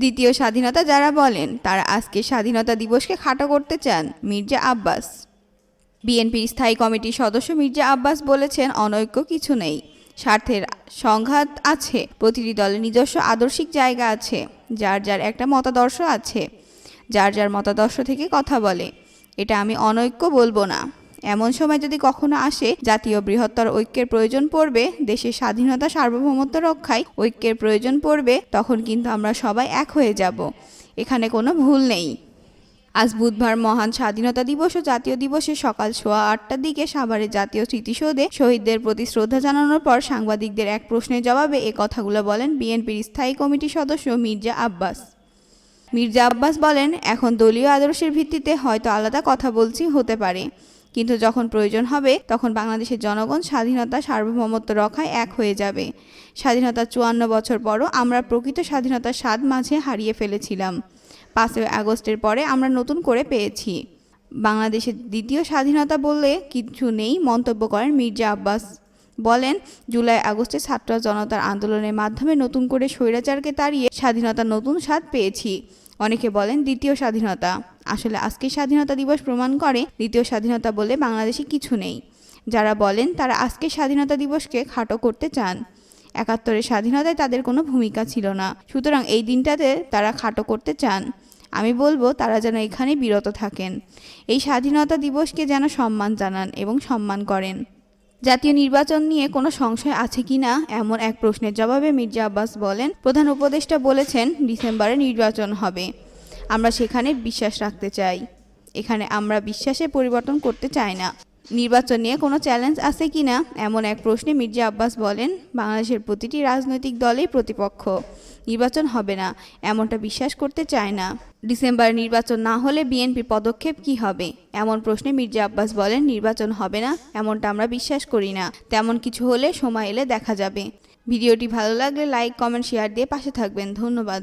দ্বিতীয় স্বাধীনতা যারা বলেন, তারা আজকে স্বাধীনতা দিবসকে খাটো করতে চান মির্জা আব্বাস। বিএনপির স্থায়ী কমিটির সদস্য মির্জা আব্বাস বলেছেন, অনৈক্য কিছু নেই। স্বার্থের সংঘাত আছে, প্রতিটি দলের নিজস্ব আদর্শিক জায়গা আছে, যার যার একটা মতাদর্শ আছে, যার যার মতাদর্শ থেকে কথা বলে। এটা আমি অনৈক্য বলব না। এমন সময় যদি কখনো আসে, জাতীয় বৃহত্তর ঐক্যের প্রয়োজন পড়বে, দেশের স্বাধীনতা সার্বভৌমত্ব রক্ষায় ঐক্যের প্রয়োজন পড়বে, তখন কিন্তু আমরা সবাই এক হয়ে যাব। এখানে কোনো ভুল নেই। আজ বুধবার মহান স্বাধীনতা দিবস ও জাতীয় দিবসে সকাল সোয়া আটটার দিকে সাভারের জাতীয় স্মৃতিসৌধে শহীদদের প্রতি শ্রদ্ধা জানানোর পর সাংবাদিকদের এক প্রশ্নের জবাবে এ কথাগুলো বলেন বিএনপির স্থায়ী কমিটির সদস্য মির্জা আব্বাস। মির্জা আব্বাস বলেন, এখন দলীয় আদর্শের ভিত্তিতে হয়তো আলাদা কথা বলছি, হতে পারে। কিন্তু যখন প্রয়োজন হবে, তখন বাংলাদেশের জনগণ স্বাধীনতা, সার্বভৌমত্ব রক্ষায় এক হয়ে যাবে। স্বাধীনতার চুয়ান্ন বছর পরও আমরা প্রকৃত স্বাধীনতার স্বাদ মাঝে হারিয়ে ফেলেছিলাম। পাঁচই আগস্টের পরে আমরা নতুন করে পেয়েছি। বাংলাদেশের দ্বিতীয় স্বাধীনতা বললে কিছু নেই মন্তব্য করেন মির্জা আব্বাস। বলেন, জুলাই আগস্টে ছাত্র জনতার আন্দোলনের মাধ্যমে নতুন করে স্বৈরাচারকে তাড়িয়ে স্বাধীনতা নতুন স্বাদ পেয়েছি। অনেকে বলেন দ্বিতীয় স্বাধীনতা। আসলে আজকে স্বাধীনতা দিবস প্রমাণ করে দ্বিতীয় স্বাধীনতা বলে বাংলাদেশে কিছু নেই। যারা বলেন তারা আজকে স্বাধীনতা দিবসকে খাটো করতে চান। একাত্তরের স্বাধীনতায় তাদের কোনো ভূমিকা ছিল না। সুতরাং এই দিনটাতে তারা খাটো করতে চান। আমি বলব তারা যেন এখানে বিরত থাকেন। এই স্বাধীনতা দিবসকে যেন সম্মান জানান এবং সম্মান করেন। জাতীয় নির্বাচন নিয়ে কোনো সংশয় আছে কি না, এমন এক প্রশ্নের জবাবে মির্জা আব্বাস বলেন, প্রধান উপদেষ্টা বলেছেন ডিসেম্বরে নির্বাচন হবে। আমরা সেখানে বিশ্বাস রাখতে চাই। এখানে আমরা বিশ্বাসে পরিবর্তন করতে চাই না। নির্বাচন নিয়ে কোনো চ্যালেঞ্জ আছে কি না? এমন এক প্রশ্নে মির্জা আব্বাস বলেন, বাংলাদেশের প্রতিটি রাজনৈতিক দলেই প্রতিপক্ষ। নির্বাচন হবে না, এমনটা বিশ্বাস করতে চায় না। ডিসেম্বরে নির্বাচন না হলে বিএনপি পদক্ষেপ কি হবে? এমন প্রশ্নে মির্জা আব্বাস বলেন, নির্বাচন হবে না, এমনটা আমরা বিশ্বাস করি না। তেমন কিছু হলে সময় এলে দেখা যাবে। ভিডিওটি ভালো লাগলে লাইক কমেন্ট শেয়ার দিয়ে পাশে থাকবেন। ধন্যবাদ।